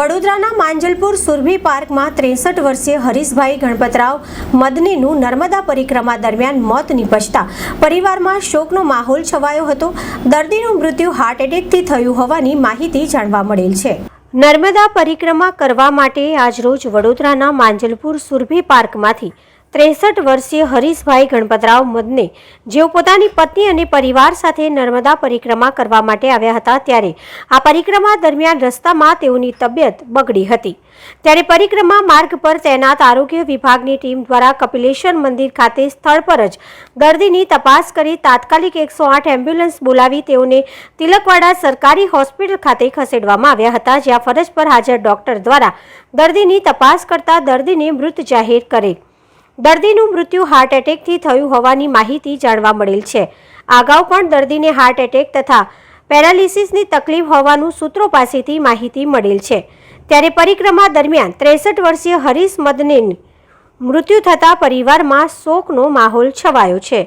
વડોદરાના માંજલપુર સુરભી પાર્કમાં ત્રેસઠ વર્ષીય હરીશભાઈ ગણપતરાવ મદનીનું નર્મદા પરિક્રમા દરમિયાન મોત નિપજતા પરિવારમાં શોકનો માહોલ છવાયો હતો. દર્દીનું મૃત્યુ હાર્ટ એટેકથી થયું હોવાની માહિતી જાણવા મળેલ છે. નર્મદા પરિક્રમા કરવા માટે આજરોજ વડોદરાના માંજલપુર સુરભી પાર્કમાંથી ત્રેસઠ વર્ષીય હરીશભાઈ ગણપતરાવ મદને જેઓ પોતાની પત્ની અને પરિવાર સાથે નર્મદા પરિક્રમા કરવા માટે આવ્યા હતા ત્યારે આ પરિક્રમા દરમિયાન રસ્તામાં તેઓની તબિયત બગડી હતી. ત્યારે પરિક્રમા માર્ગ પર તૈનાત આરોગ્ય વિભાગની ટીમ દ્વારા કપિલેશ્વર મંદિર ખાતે સ્થળ પર જ દર્દીની તપાસ કરી તાત્કાલિક એકસો આઠ એમ્બ્યુલન્સ બોલાવી તેઓને તિલકવાડા સરકારી હોસ્પિટલ ખાતે ખસેડવામાં આવ્યા હતા, જ્યાં ફરજ પર હાજર ડોક્ટર દ્વારા દર્દીની તપાસ કરતા દર્દીને મૃત જાહેર કરેલ દર્દીનું મૃત્યુ હાર્ટ એટેકથી થયું હોવાની માહિતી જાણવા મળેલ છે. અગાઉ પણ દર્દીને હાર્ટ એટેક તથા પેરાલિસિસની તકલીફ હોવાનું સૂત્રો પાસેથી માહિતી મળેલ છે. ત્યારે પરિક્રમા દરમિયાન ત્રેસઠ વર્ષીય હરીશ મદનેની મૃત્યુ થતા પરિવારમાં શોકનો માહોલ છવાયો છે.